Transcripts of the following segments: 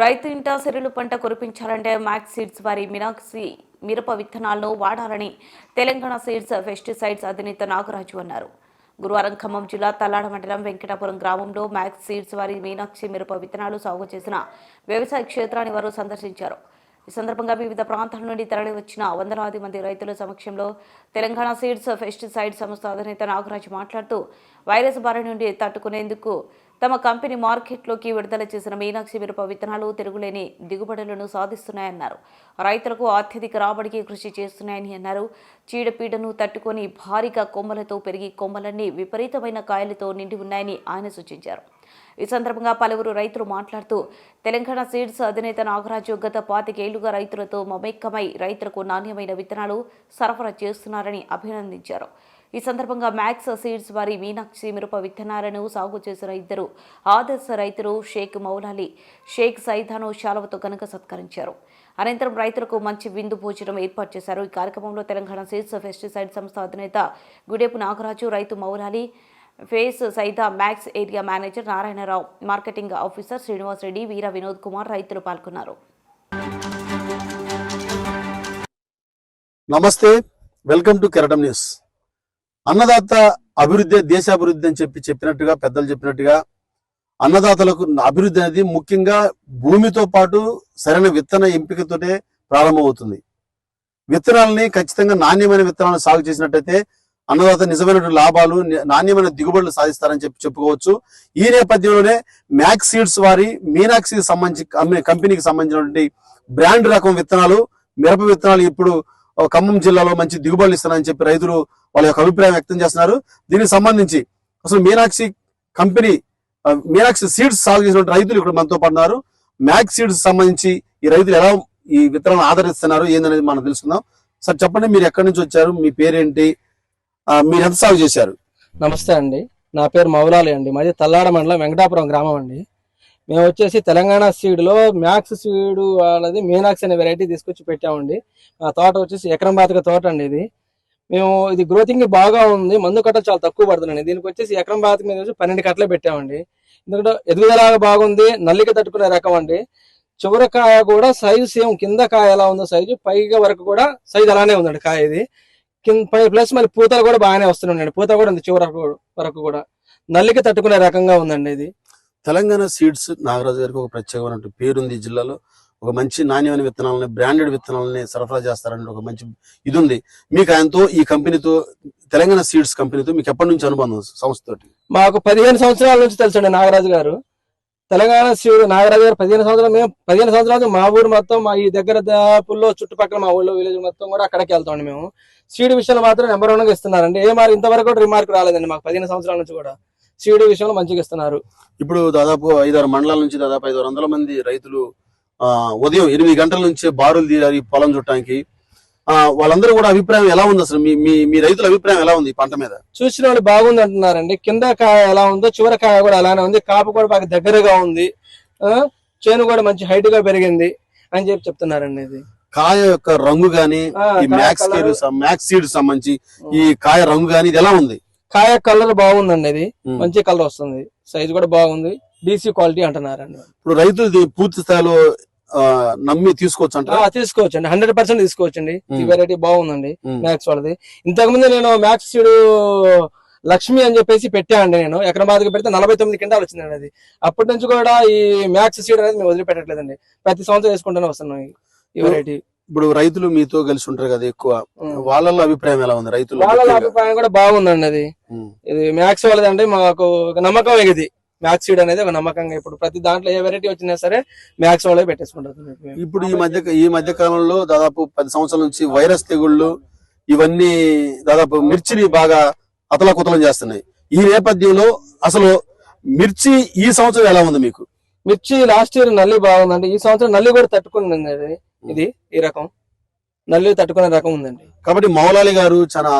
రైతు ఇంటా సెరులు పంట కురిపించాలంటే మ్యాక్స్ సీడ్స్ వారి మినాక్సి మిరప విత్తనాలను వాడాలని తెలంగాణ సీడ్స్ పెస్టిసైడ్స్ అధినేత నాగరాజు అన్నారు. గురువారం ఖమ్మం జిల్లా తల్లాడ మండలం వెంకటాపురం గ్రామంలో మ్యాక్స్ సీడ్స్ వారి మీనాక్షి మిరప విత్తనాలు సాగు చేసిన వ్యవసాయ క్షేత్రాన్ని వారు సందర్శించారు. ఈ సందర్భంగా వివిధ ప్రాంతాల నుండి తరలి వచ్చిన వందలాది మంది రైతుల సమక్షంలో తెలంగాణ సీడ్స్ పెస్టిసైడ్ సంస్థ అధినేత నాగరాజు మాట్లాడుతూ వైరస్ బారి నుండి తట్టుకునేందుకు తమ కంపెనీ మార్కెట్లోకి విడుదల చేసిన మీనాక్షి మిరప విత్తనాలు తిరుగులేని దిగుబడులను సాధిస్తున్నాయన్నారు. రైతులకు అత్యధిక రాబడికి కృషి చేస్తున్నాయని అన్నారు. చీడపీడను తట్టుకొని భారీగా కొమ్మలతో పెరిగి కొమ్మలన్నీ విపరీతమైన కాయలతో నిండి ఉన్నాయని ఆయన సూచించారు. ఈ సందర్భంగా పలువురు రైతులు మాట్లాడుతూ తెలంగాణ సీడ్స్ అధినేత నాగరాజు గత పాతికేళ్ళుగా రైతులతో మమేకమై రైతులకు నాణ్యమైన విత్తనాలు సరఫరా చేస్తున్నారని అభినందించారు. ఈ సందర్భంగా మ్యాక్స్ సీడ్స్ వారి మీనాక్షి మిరప విత్తనాలను సాగు చేసిన ఇద్దరు ఆదర్శ రైతులు షేక్ మౌలాలి షేక్ సైదాను శాలవతో కనుక సత్కరించారు. అనంతరం రైతులకు మంచి విందు భోజనం ఏర్పాటు చేశారు. ఈ కార్యక్రమంలో తెలంగాణ సీడ్స్ పెస్టిసైడ్ సంస్థ అధినేత గుడేపు నాగరాజు రైతు Moulali face Saida Max area manager Narayana Rao marketing officer Srinivas Reddy Veera Vinod Kumar రైతులు పాల్గొన్నారు. నమస్తే వెల్కమ్ టు కెరటం న్యూస్. అన్నదాత అభివృద్ధి దేశాభివృద్ధి అని చెప్పి చెప్పినట్టుగా పెద్దలు చెప్పినట్టుగా అన్నదాతలకు అభివృద్ధి అనేది ముఖ్యంగా భూమితో పాటు సరైన విత్తన ఎంపికతోటే ప్రారంభమవుతుంది. విత్తనాలని ఖచ్చితంగా నాణ్యమైన విత్తనాలను సాగు చేసినట్టయితే అన్నదాత నిజమైన లాభాలు నాణ్యమైన దిగుబడులు సాధిస్తారని చెప్పి చెప్పుకోవచ్చు. ఈ నేపథ్యంలోనే మ్యాక్స్ సీడ్స్ వారి మీనాక్సీ సంబంధించి కంపెనీకి సంబంధించినటువంటి బ్రాండ్ రకం విత్తనాలు మిరప విత్తనాలు ఇప్పుడు ఖమ్మం జిల్లాలో మంచి దిగుబడులు ఇస్తారని చెప్పి రైతులు వాళ్ళ యొక్క అభిప్రాయం వ్యక్తం చేస్తున్నారు. దీనికి సంబంధించి అసలు మీనాక్షి కంపెనీ మీనాక్షి సీడ్స్ సాగు చేసినటువంటి రైతులు ఇక్కడ మనతో పడినారు మ్యాక్స్ సీడ్స్ సంబంధించి ఈ రైతులు ఎలా ఈ విత్తనాలను ఆదరిస్తున్నారు ఏందనేది మనం తెలుసుకుందాం. సార్ చెప్పండి మీరు ఎక్కడి నుంచి వచ్చారు? మీ పేరేంటి? మీరు ఎంత సాగు చేశారు? నమస్తే అండి. నా పేరు మౌలాలి అండి. మాది తల్లాడ మండలం వెంకటాపురం గ్రామం అండి. మేము వచ్చేసి తెలంగాణ సీడ్లో మ్యాక్స్ సీడ్ వాళ్ళది మీనాక్స్ అనే వెరైటీ తీసుకొచ్చి పెట్టామండి. మా తోట వచ్చేసి ఎకరం బాతక తోట అండి ఇది. మేము ఇది గ్రోతింగ్ బాగా ఉంది మందు కట్టలు చాలా తక్కువ పడుతున్నాయి. దీనికి వచ్చేసి ఎకరం బాతక మీద వచ్చి పన్నెండు కట్టలే పెట్టామండి. ఎందుకంటే ఎదుగుదలగా బాగుంది నల్లిక తట్టుకునే రకం అండి. చివరి కాయ కూడా సైజు సేమ్ కింద కాయ ఎలా ఉందో సైజు పైగా వరకు కూడా సైజు అలానే ఉందండి కాయ ఇది. కింద ప్లస్ మళ్ళీ పూతలు కూడా బాగానే వస్తున్నాయండి. పూత కూడా ఉంది చివరి వరకు- కూడా. నల్లిక తట్టుకునే రకంగా ఉందండి ఇది. తెలంగాణ సీడ్స్ నాగరాజు గారికి ఒక ప్రత్యేకమైన పేరుంది ఈ జిల్లాలో. ఒక మంచి నాణ్యమైన విత్తనాలని బ్రాండెడ్ విత్తనాలని సరఫరా చేస్తారని ఒక మంచి ఇది ఉంది మీకు ఆయనతో ఈ కంపెనీతో తెలంగాణ సీడ్స్ కంపెనీతో మీకు ఎప్పటి నుంచి అనుబంధం సంస్థతోటి? మాకు పదిహేను సంవత్సరాల నుంచి తెలుసండి నాగరాజు గారు. తెలంగాణ శివుడు నాగరాజు గారు పదిహేను సంవత్సరాలు మేము పదిహేను సంవత్సరాల మా ఊరు మొత్తం మా ఈ దగ్గర దాపుల్లో చుట్టుపక్కల మా ఊళ్ళో విలేజ్ మొత్తం కూడా అక్కడికి వెళ్తామండి మేము. సీడ్ విషయంలో మాత్రం నెంబర్ వన్గా ఇస్తున్నారండి. ఏ మరి ఇంతవరకు కూడా రిమార్క్ రాలేదండి మాకు పదిహేను సంవత్సరాల నుంచి కూడా. సీడ్ విషయంలో మంచిగా ఇస్తున్నారు. ఇప్పుడు దాదాపు ఐదారు మండలాల నుంచి దాదాపు ఐదు వందల మంది రైతులు ఉదయం ఎనిమిది గంటల నుంచే బారులు తీరారు ఈ పొలం చుట్టానికి ఆ వాళ్ళందరూ కూడా అభిప్రాయం ఎలా ఉంది అసలు? మీ మీ రైతుల అభిప్రాయం ఎలా ఉంది పంట మీద? చూసిన వాళ్ళు బాగుంది అంటున్నారండి. కింద కాయ ఎలా ఉందో చివరి కాయ కూడా అలానే ఉంది. కాపు కూడా బాగా దగ్గరగా ఉంది. ఆ, చేను కూడా మంచి హైట్గా పెరిగింది అని చెప్పి చెప్తున్నారండి ఇది. కాయ యొక్క రంగు గాని మ్యాక్స్ మ్యాక్స్ సీడ్ సంబంధించి ఈ కాయ రంగు గాని ఇది ఎలా ఉంది? కాయ కలర్ బాగుందండి ఇది. మంచి కలర్ వస్తుంది. సైజ్ కూడా బాగుంది. డీసీ క్వాలిటీ అంటున్నారండి. ఇప్పుడు రైతులు పూర్తి స్థాయిలో నమ్మి తీసుకోవచ్చు ఆ, అంటారా తీసుకోవచ్చండి. హండ్రెడ్ పర్సెంట్ తీసుకోవచ్చండి. ఈ. వెరైటీ బాగుందండి. మ్యాక్స్ వాళ్ళది. ఇంతకు ముందు నేను మ్యాక్స్ సీడ్ లక్ష్మి అని చెప్పేసి పెట్టానండి నేను. ఎకరం బాధగా పెడితే నలభై తొమ్మిది కింటాలు వచ్చిందండి అది. అప్పటి నుంచి కూడా ఈ మ్యాక్స్ సీడ్ అనేది మేము వదిలిపెట్టట్లేదండి. ప్రతి సంవత్సరం వేసుకుంటూనే వస్తున్నాం ఈ- వెరైటీ ఇప్పుడు రైతులు మీతో కలిసి ఉంటారు కదా ఎక్కువ. వాళ్ళ అభిప్రాయం ఎలా ఉంది? రైతులు వాళ్ళ? అభిప్రాయం కూడా బాగుందండి అది. ఇది మ్యాక్స్ వాళ్ళదండి. మాకు ఒక నమ్మకం ఇది మ్యాక్స్ సీడ్ అనేది ఒక నమ్మకంగా ఇప్పుడు ప్రతి దాంట్లో ఏ వెరైటీ వచ్చినా సరే మ్యాక్స్ వాళ్ళే పెట్టేసుకుంటారు. ఇప్పుడు ఈ మధ్య ఈ మధ్య కాలంలో దాదాపు పది సంవత్సరాల నుంచి వైరస్ తెగుళ్ళు ఇవన్నీ దాదాపు మిర్చిని బాగా అతలాకుతలం చేస్తున్నాయి. ఈ నేపథ్యంలో అసలు మిర్చి ఈ సంవత్సరం ఎలా ఉంది మీకు? మిర్చి లాస్ట్ ఇయర్ నల్లి బాగుందండి. ఈ సంవత్సరం నల్లి కూడా తట్టుకుంది ఇది ఈ రకం. నల్లి తట్టుకునే రకం ఉందండి. కాబట్టి మౌలాలి గారు చాలా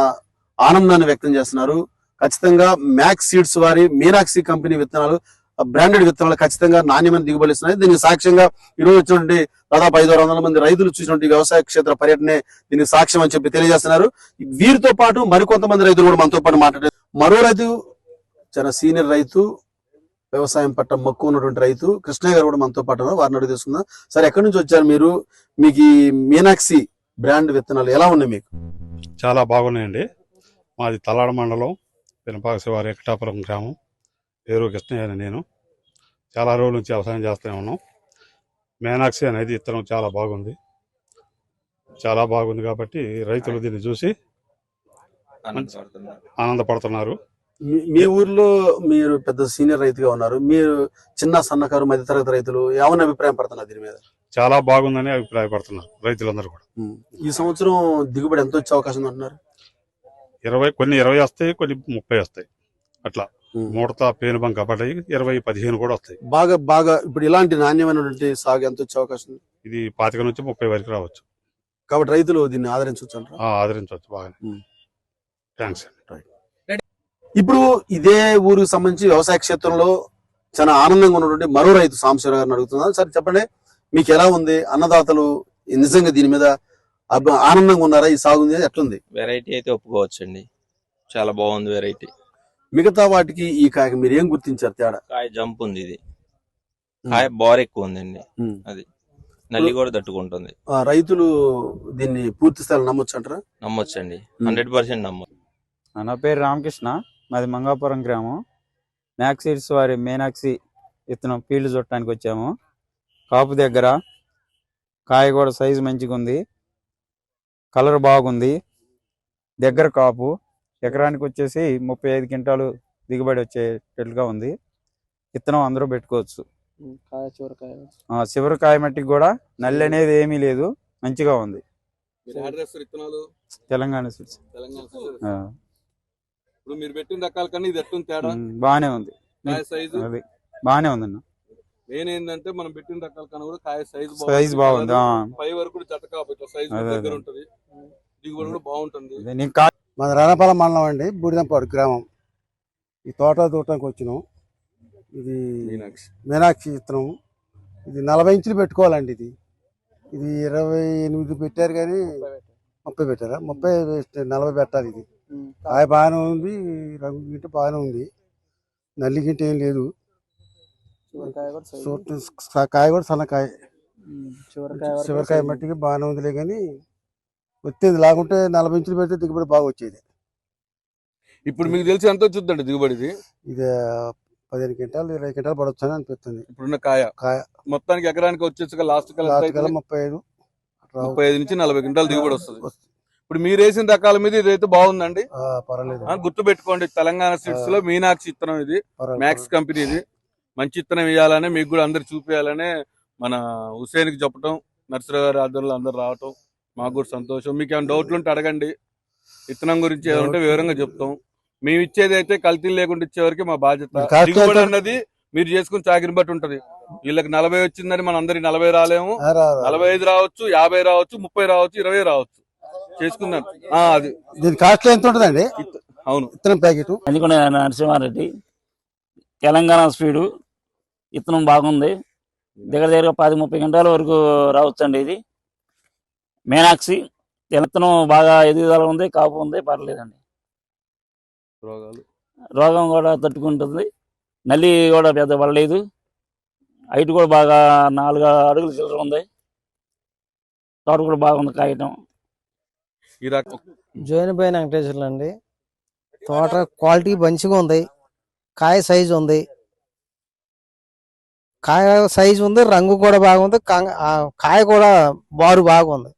ఆనందాన్ని వ్యక్తం చేస్తున్నారు. ఖచ్చితంగా మ్యాక్స్ సీడ్స్ వారి మీనాక్షి కంపెనీ విత్తనాలు బ్రాండెడ్ విత్తనాలు ఖచ్చితంగా నాణ్యమైన దిగుబడి ఇస్తున్నాయి. దీనికి సాక్ష్యంగా ఈ రోజు వచ్చినటువంటి దాదాపు ఐదు వందల మంది రైతులు చూసినటువంటి వ్యవసాయ క్షేత్ర పర్యటనే దీనికి సాక్ష్యం అని చెప్పి తెలియజేస్తున్నారు. వీరితో పాటు మరికొంతమంది రైతులు కూడా మనతో పాటు మాట్లాడారు మరో రైతు చాలా సీనియర్ రైతు వ్యవసాయం పట్ల మక్కువ ఉన్నటువంటి రైతు కృష్ణయ్య గారు కూడా మనతో పాటు వారిని అడుగు తీసుకుందాం సార్ ఎక్కడి నుంచి వచ్చారు మీరు? మీకు ఈ మీనాక్షి బ్రాండ్ విత్తనాలు ఎలా ఉన్నాయి మీకు? చాలా బాగున్నాయండి. మాది తలాడ మండలం. పినపాక శివారి ఎక్కటాపురం గ్రామం. పేరు కృష్ణయ్య నేను. చాలా రోజుల నుంచి వ్యవసాయం చేస్తూనే ఉన్నాం. మేనాక్సి అనేది ఇత్తనం చాలా బాగుంది. చాలా బాగుంది కాబట్టి రైతులు దీన్ని చూసి ఆనందపడుతున్నారు. మీ- మీ ఊర్లో మీరు పెద్ద సీనియర్ రైతుగా ఉన్నారు. మీరు చిన్న సన్నకారు మధ్యతరగతి రైతులు ఏమన్నా అభిప్రాయం పడుతున్నారు దీని మీద? చాలా బాగుందని అభిప్రాయపడుతున్నారు రైతులందరూ కూడా. ఈ సంవత్సరం దిగుబడి ఎంత వచ్చే అవకాశం అంటున్నారు ఇరవై కొన్ని ఇరవై వస్తాయి కొన్ని ముప్పై వస్తాయి. అట్లా. ముడత పేను బంక పడ్డాయి ఇరవై పదిహేను కూడా వస్తాయి. బాగా బాగా ఇప్పుడు ఇలాంటి నాణ్యమైనటువంటి సాగు ఎంత వచ్చే అవకాశం ఉంది? ఇది పాతిక నుంచి ముప్పై వరకు రావచ్చు. కాబట్టి రైతులు దీన్ని ఆదరించవచ్చు అంటారు ఆ, ఆదరించవచ్చు బాగానే. ఉమ్. థ్యాంక్స్ ఇప్పుడు ఇదే ఊరికి సంబంధించి వ్యవసాయ క్షేత్రంలో చాలా ఆనందంగా ఉన్నటువంటి మరో రైతు సాంబశివరావు గారిని అడుగుతున్నాను. సరే చెప్పండి మీకు ఎలా ఉంది? అన్నదాతలు నిజంగా దీని మీద ఆనందంగా ఉన్నారా? ఈ సాగు ఉంది ఎట్లుంది? వెరైటీ అయితే ఒప్పుకోవచ్చండి. చాలా బాగుంది వెరైటీ మిగతా వాటికి ఈ కాయకి మీరు ఏం గుర్తించారు తేడా? కాయ జంప్ ఉంది ఇది. కాయ బార్ ఎక్కువ ఉందండి. ఉమ్. నల్లి కూడా తట్టుకుంటుంది. ఆ, రైతులు దీన్ని పూర్తి స్థాయిలో నమ్మొచ్చు అంటారా నమ్మొచ్చండి. ఉమ్. హండ్రెడ్ పర్సెంట్ నమ్మొచ్చు. నా పేరు రామకృష్ణ. మాది మంగాపురం గ్రామం. మ్యాక్సీడ్స్ వారి మీనాక్షి విత్తనం ఫీల్డ్ చుట్టడానికి వచ్చాము. కాపు దగ్గర కాయ కూడా సైజు మంచిగా ఉంది కలర్ బాగుంది. దగ్గర కాపు. ఎకరానికి వచ్చేసి ముప్పై ఐదు క్వింటాలు దిగుబడి వచ్చేటట్లుగా ఉంది. విత్తనం అందరూ పెట్టుకోవచ్చు. కాయ చివరికాయ. ఆ, చివరి కాయ మట్టికి కూడా నల్లి అనేది ఏమీ లేదు. మంచిగా ఉంది. తెలంగాణ సీడ్స్. తెలంగాణ ఆ, ఇప్పుడు మీరు పెట్టిన రకాల కన్నా ఇది ఎట్టుంది తేడా? ఉమ్, బాగానే ఉంది. అది బాగానే ఉందన్న. మెయిన్ ఏంటంటే మనం పెట్టిన రకాల కన్నా కూడా కాయ సైజు సైజ్ బాగుంది ఆ. పై వరకు కూడా జత కాబట్టి సైజు దగ్గర. ఉంటది. దిగుబడి కూడా బాగుంటుంది. మన రాణపాలెం మండలం అండి బూడిదంపాడు గ్రామం. ఈ తోట దూటానికి వచ్చినాం. ఇది మీనాక్షి. విత్తనం. ఇది నలభై ఇంచులు పెట్టుకోవాలండి ఇది. ఇది ఇరవై ఎనిమిది పెట్టారు కానీ ముప్పై పెట్టారా? ముప్పై నలభై పెట్టాలి ఇది. కాయ బాగానే ఉంది రంగు గింట బాగానే ఉంది. నల్లి గింట ఏం లేదు. కాయ కూడా సన్నకాయ చివరికాయ మట్టికి బాగానే ఉందిలే కానీ వచ్చేది లాగుంటే నలభై ఇంచులు పెడితే దిగుబడి బాగా వచ్చేది. ఇప్పుడు మీకు తెలిసి ఎంత వచ్చిందండి దిగుబడి ఇది ఇది పదిహేను క్వింటాలు ఇరవై క్వింటాలు పడవచ్చు అని అనిపిస్తుంది. ఇప్పుడున్న కాయ. కాయ. మొత్తానికి ఎకరానికి వచ్చేసి లాస్ట్ కల్లా ముప్పై ఐదు. ముప్పై ఐదు నుంచి నలభై క్వింటాలు దిగుబడి వస్తుంది. ఇప్పుడు మీరు వేసిన రకాల మీద ఇది అయితే బాగుందండి? పర్వాలేదు. ఆ, గుర్తు పెట్టుకోండి తెలంగాణ సీడ్స్లో మీనాక్షి ఇత్తనం ఇది. మ్యాక్స్ కంపెనీ ఇది. మంచి ఇత్తనం ఇవ్వాలని మీకు కూడా అందరు చూపించాలని మన హుసేన్కి చెప్పటం నర్సరావు గారి ఆధ్వర్యంలో అందరు రావటం మాకు కూడా సంతోషం. మీకు ఏమైనా డౌట్లు ఉంటే అడగండి. విత్తనం గురించి ఏమంటే వివరంగా చెప్తాం. మేము ఇచ్చేది అయితే కల్తీలు లేకుండా ఇచ్చేవరకు మా బాధ్యత. దిగుబడి? అన్నది మీరు చేసుకుని చాకిరి బట్టి ఉంటది. వీళ్ళకి నలభై వచ్చిందని మన అందరికి నలభై రాలేము. నలభై ఐదు రావచ్చు యాభై రావచ్చు ముప్పై రావచ్చు ఇరవై రావచ్చు. చేసుకుందాం. ఆ, అది. దీని కాస్ట్ ఎంత ఉంటుందండి? అవును. ఇత్తనం ప్యాకెట్? అందుకునే నరసింహారెడ్డి తెలంగాణ స్పీడు ఇత్తనం బాగుంది. దగ్గర దగ్గర పది ముప్పై గంటల వరకు రావచ్చండి ఇది. మీనాక్షి ఇత్తనం బాగా ఎదుగుదల ఉంది కాపు ఉంది పర్లేదండి. రోగాలు? రోగం కూడా తట్టుకుంటుంది. నల్లి కూడా పెద్ద పడలేదు. హైట్ కూడా బాగా నాలుగు అడుగులు చిల్లర ఉంది. తోట కూడా బాగుంది కాయటం. ఈ రకం జోయినపై వెంకటేశ్వర్లు అండి. తోట క్వాలిటీ మంచిగా ఉంది. కాయ సైజు ఉంది. కాయ సైజు ఉంది రంగు కూడా బాగుంది కాయ కూడా బారు బాగుంది.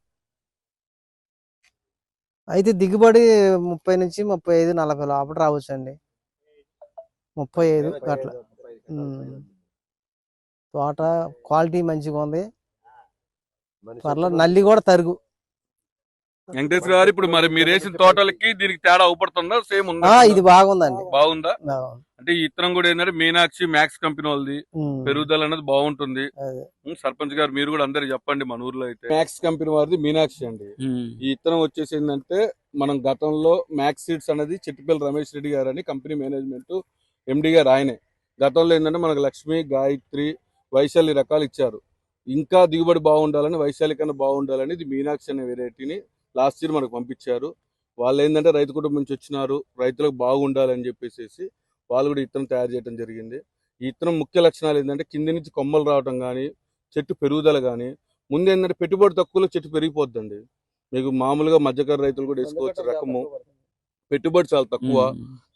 అయితే దిగుబడి ముప్పై నుంచి ముప్పై ఐదు నలభై లోపల రావచ్చు అండి ముప్పై ఐదు అట్లా. తోట క్వాలిటీ మంచిగా ఉంది. పర్లేదు నల్లి కూడా తరుగు. వెంకటేశ్వర గారు ఇప్పుడు మరి మీరు వేసిన తోటలకి దీనికి తేడా అవుపడుతుందా సేమ్ ఉందా? ఆ, ఇది బాగుందండి. బాగుందా? బాగుంది. అంటే ఈ ఇత్తనం కూడా ఏంటంటే మీనాక్షి మ్యాక్స్ కంపెనీ వాళ్ళది. పెరుగుదల అనేది బాగుంటుంది. సర్పంచ్ గారు మీరు కూడా అందరు చెప్పండి మన ఊర్లో అయితే. మ్యాక్స్ కంపెనీ వారిది మీనాక్షి అండి. ఈ ఇత్తనం వచ్చేసి ఏంటంటే మనం గతంలో మ్యాక్స్ సీడ్స్ అనేది చిట్టిపల్లి రమేష్ రెడ్డి గారు అని కంపెనీ మేనేజ్మెంట్ ఎండి గారు ఆయనే. గతంలో ఏంటంటే మనకు లక్ష్మి గాయత్రి వైశాలి రకాలు ఇచ్చారు. ఇంకా దిగుబడి బాగుండాలని వైశాలి కన్నా బాగుండాలని ఇది మీనాక్షి అనే వెరైటీని లాస్ట్ ఇయర్ మనకు పంపించారు. వాళ్ళు ఏంటంటే రైతు కుటుంబం నుంచి వచ్చినారు. రైతులకు బాగుండాలని చెప్పేసి వాళ్ళు కూడా ఇత్తనం తయారు చేయడం జరిగింది. ఈ ఇత్తనం ముఖ్య లక్షణాలు ఏంటంటే కింది నుంచి కొమ్మలు రావటం కానీ చెట్టు పెరుగుదల కానీ ముందు ఏంటంటే పెట్టుబడి తక్కువలో చెట్టు పెరిగిపోద్దండి. మీకు మామూలుగా మధ్యకర రైతులు కూడా వేసుకోవచ్చు రకము. పెట్టుబడి చాలా తక్కువ.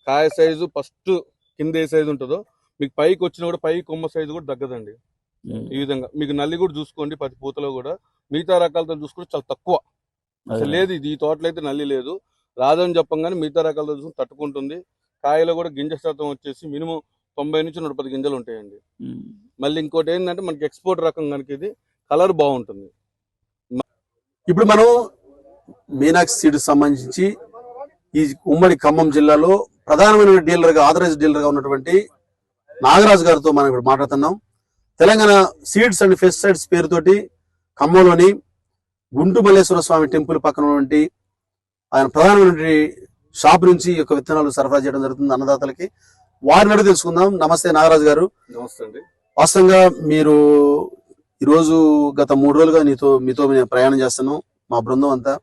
కాయ సైజు ఫస్ట్ కింద ఏ సైజు ఉంటుందో మీకు పైకి వచ్చినా కూడా పై కొమ్మ సైజు కూడా తగ్గదండి. ఈ విధంగా మీకు నల్లి కూడా చూసుకోండి ప్రతి పూతలో కూడా. మిగతా రకాలతో చూసుకుంటే చాలా తక్కువ. అసలు లేదు ఇది ఈ తోటలో అయితే నల్లి లేదు. రాదని చెప్పంగానే మిగతా రకాలతో చూసుకుని తట్టుకుంటుంది. కాయలో కూడా గింజ శాతం వచ్చేసి మినిమం తొంభై నుంచి నూట పది గింజలు ఉంటాయండి. మళ్ళీ ఇంకోటి ఏంటంటే మనకి ఎక్స్పోర్ట్ రకం కనుక ఇది కలర్ బాగుంటుంది. ఇప్పుడు మనం మీనాక్షి సీడ్ సంబంధించి ఈ ఉమ్మడి ఖమ్మం జిల్లాలో ప్రధానమైన డీలర్గా ఆథరైజ్ డీలర్గా ఉన్నటువంటి నాగరాజు గారితో మనం ఇప్పుడు మాట్లాడుతున్నాం. తెలంగాణ సీడ్స్ అండ్ పెస్టిసైడ్స్ పేరుతోటి ఖమ్మంలోని గుంటు మల్లేశ్వర స్వామి టెంపుల్ పక్కన ఉన్నటువంటి ఆయన ప్రధానమైనటువంటి షాప్ నుంచి ఈ యొక్క విత్తనాలు సరఫరా చేయడం జరుగుతుంది అన్నదాతలకి. వారిని అడిగి తెలుసుకుందాం. నమస్తే నాగరాజు గారు. నమస్తే అండి. వాస్తవంగా మీరు ఈరోజు గత మూడు రోజులుగా నీతో మీతో మేము ప్రయాణం చేస్తున్నాం. మా బృందం అంతా.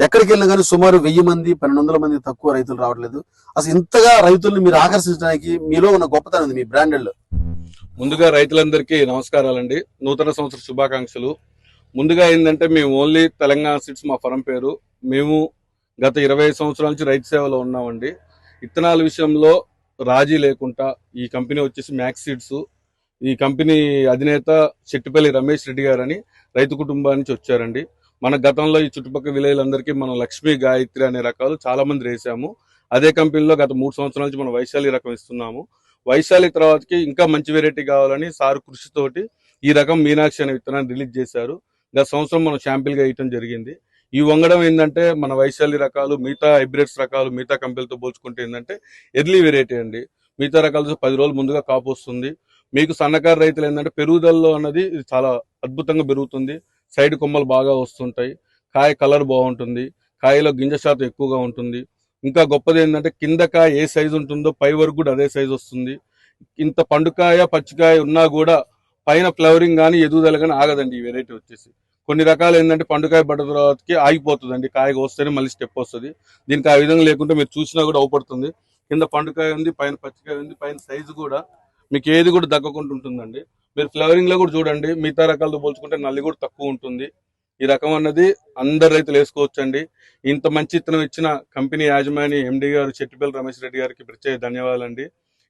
ఎక్కడికి వెళ్ళినా కానీ సుమారు వెయ్యి మంది పన్నెండు వందల మంది తక్కువ రైతులు రావట్లేదు. అసలు ఇంతగా రైతుల్ని మీరు ఆకర్షించడానికి మీలో ఉన్న గొప్పతనం ఉంది మీ బ్రాండెడ్లో ముందుగా రైతులందరికీ నమస్కారాలండి. నూతన సంవత్సర శుభాకాంక్షలు. ముందుగా ఏంటంటే మేము ఓన్లీ తెలంగాణ సీడ్స్ మా ఫరం పేరు. మేము గత ఇరవై సంవత్సరాల నుంచి రైతు సేవలో ఉన్నామండి. విత్తనాల విషయంలో రాజీ లేకుండా ఈ కంపెనీ వచ్చేసి మ్యాక్సీడ్స్ ఈ కంపెనీ అధినేత చెట్టుపల్లి రమేష్ రెడ్డి గారని రైతు కుటుంబానికి వచ్చారండి. మన గతంలో ఈ చుట్టుపక్కల విలేజ్లందరికీ మనం లక్ష్మీ గాయత్రి అనే రకాలు చాలా మంది వేసాము అదే కంపెనీలో గత మూడు సంవత్సరాల నుంచి మనం వైశాలి రకం ఇస్తున్నాము. వైశాలి తర్వాతకి ఇంకా మంచి వెరైటీ కావాలని సార్ కృషితోటి ఈ రకం మీనాక్షి అనే విత్తనాన్ని రిలీజ్ చేశారు. గత సంవత్సరం మనం శాంపిల్ వేయటం జరిగింది. ఈ వంగడం ఏంటంటే మన వైశాలి రకాలు మిగతా హైబ్రిడ్స్ రకాలు మిగతా కంపెనీలతో పోల్చుకుంటే ఏంటంటే ఎర్లీ వెరైటీ అండి. మిగతా రకాలతో పది రోజులు ముందుగా కాపు వస్తుంది. మీకు సన్నకారు రైతులు ఏంటంటే పెరుగుదలలో అన్నది ఇది చాలా అద్భుతంగా పెరుగుతుంది. సైడ్ కొమ్మలు బాగా వస్తుంటాయి. కాయ కలర్ బాగుంటుంది. కాయలో గింజ శాతం ఎక్కువగా ఉంటుంది. ఇంకా గొప్పది ఏంటంటే కింద కాయ ఏ సైజు ఉంటుందో పై వరకు కూడా అదే సైజు వస్తుంది. ఇంత పండుకాయ పచ్చికాయ ఉన్నా కూడా పైన ఫ్లవరింగ్ కానీ ఎదుగుదల కానీ ఆగదండి ఈ వెరైటీ వచ్చేసి. కొన్ని రకాలు ఏంటంటే పండుకాయ పడ్డ తర్వాతకి ఆగిపోతుందండి. కాయగా వస్తేనే మళ్ళీ స్టెప్ వస్తుంది. దీనికి ఆ విధంగా లేకుంటే మీరు చూసినా కూడా అవపడుతుంది. కింద పండుకాయ ఉంది పైన పచ్చికాయ ఉంది పైన సైజు కూడా మీకు ఏది కూడా దక్కకుండా ఉంటుందండి. మీరు ఫ్లవరింగ్లో కూడా చూడండి. మిగతా రకాలతో పోల్చుకుంటే నల్లి కూడా తక్కువ ఉంటుంది. ఈ రకం అన్నది అందరు రైతులు వేసుకోవచ్చండి. ఇంత మంచి ఇత్తనం ఇచ్చిన కంపెనీ యాజమాని ఎండి గారు చెట్టిపల్లి రమేష్ రెడ్డి గారికి ప్రత్యేక ధన్యవాదాలండి.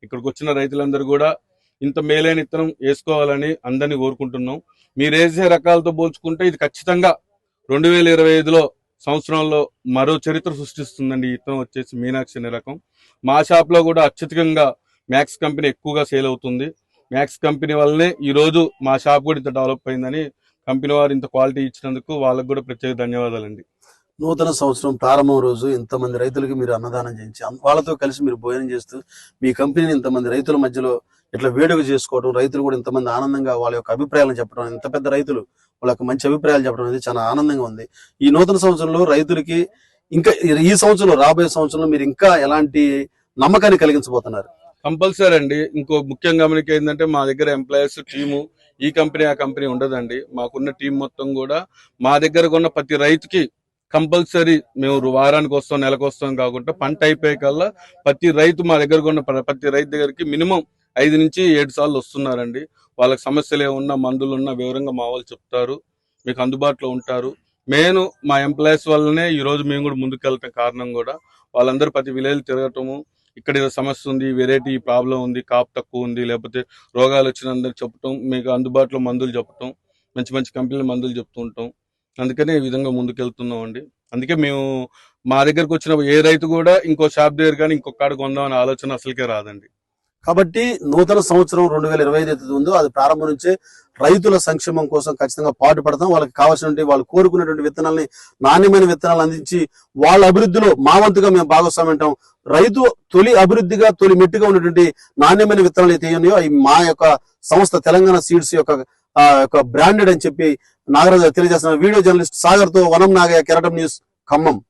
ఇక్కడికి వచ్చిన రైతులందరూ కూడా ఇంత మేలైన ఇత్తనం వేసుకోవాలని అందరినీ కోరుకుంటున్నాం. మీరు వేసే రకాలతో పోల్చుకుంటే ఇది ఖచ్చితంగా రెండు వేల ఇరవై ఐదులో సంవత్సరంలో మరో చరిత్ర సృష్టిస్తుందండి ఈ ఇత్తనం వచ్చేసి మీనాక్షి అనే రకం. మా షాప్లో కూడా అత్యధికంగా మ్యాక్స్ కంపెనీ ఎక్కువగా సేల్ అవుతుంది. మ్యాక్స్ కంపెనీ వల్లనే ఈ రోజు మా షాప్ కూడా ఇంత డెవలప్ అయిందని కంపెనీ వారు ఇంత క్వాలిటీ ఇచ్చినందుకు వాళ్ళకు కూడా ప్రత్యేక ధన్యవాదాలండి. నూతన సంవత్సరం ప్రారంభం రోజు ఇంతమంది రైతులకి మీరు అన్నదానం చేయించి వాళ్ళతో కలిసి మీరు భోజనం చేస్తూ మీ కంపెనీని ఇంతమంది రైతుల మధ్యలో ఇట్లా వేడుక చేసుకోవడం రైతులు కూడా ఇంతమంది ఆనందంగా వాళ్ళ యొక్క అభిప్రాయాలను చెప్పడం ఇంత పెద్ద రైతులు వాళ్ళ మంచి అభిప్రాయాలు చెప్పడం అనేది చాలా ఆనందంగా ఉంది. ఈ నూతన సంవత్సరంలో రైతులకి ఇంకా ఈ- సంవత్సరంలో రాబోయే సంవత్సరంలో మీరు ఇంకా ఎలాంటి నమ్మకాన్ని కలిగించబోతున్నారు? కంపల్సరీ అండి. ఇంకో ముఖ్యంగా మనకి ఏంటంటే మా దగ్గర ఎంప్లాయర్స్ టీము ఈ కంపెనీ ఆ కంపెనీ ఉండదండి. మాకున్న టీం మొత్తం కూడా మా దగ్గర ఉన్న ప్రతి రైతుకి కంపల్సరీ మేము వారానికి వస్తాం నెలకు వస్తాం కాకుండా పంట అయిపోయే కల్లా ప్రతి రైతు మా దగ్గర ఉన్న ప్రతి రైతు దగ్గరికి మినిమం ఐదు నుంచి ఏడు సార్లు వస్తున్నారండి. వాళ్ళకి సమస్యలు ఏమున్నా మందులు ఉన్నా వివరంగా మా వాళ్ళు చెప్తారు. మీకు అందుబాటులో ఉంటారు. మెయిన్ మా ఎంప్లాయీస్ వల్లనే ఈ రోజు మేము కూడా ముందుకు వెళ్ళటం కారణం కూడా వాళ్ళందరూ ప్రతి విలేజ్ తిరగటము. ఇక్కడ ఏదో సమస్య ఉంది వెరైటీ ప్రాబ్లం ఉంది కాపు తక్కువ ఉంది లేకపోతే రోగాలు వచ్చినందుకు చెప్పటం మీకు అందుబాటులో మందులు చెప్పటం మంచి మంచి కంపెనీల మందులు చెప్తూ ఉంటాం. అందుకనే ఈ విధంగా ముందుకెళ్తున్నాం అండి అందుకే మేము మా దగ్గరకు వచ్చిన ఏ రైతు కూడా ఇంకో షాప్ దగ్గర కానీ ఇంకొక కాడ కొందామనే ఆలోచన అసలుకే రాదండి. కాబట్టి నూతన సంవత్సరం రెండు వేల ఇరవై ఐదు ఉందో అది ప్రారంభం నుంచే రైతుల సంక్షేమం కోసం ఖచ్చితంగా పాటు పడతాం వాళ్ళకి కావాల్సినటువంటి వాళ్ళు కోరుకున్నటువంటి విత్తనాలని నాణ్యమైన విత్తనాలు అందించి వాళ్ళ అభివృద్ధిలో మా వంతుగా మేము భాగస్వామి ఉంటాం. రైతు తొలి అభివృద్ధిగా తొలి మెట్టుగా ఉన్నటువంటి నాణ్యమైన విత్తనాలు అయితే ఉన్నాయో అవి మా యొక్క సంస్థ తెలంగాణ సీడ్స్ యొక్క యొక్క బ్రాండెడ్ అని చెప్పి నాగరాజు తెలియజేస్తున్నారు. వీడియో జర్నలిస్ట్ సాగర్తో వనం నాగయ్య కెరటం న్యూస్ ఖమ్మం.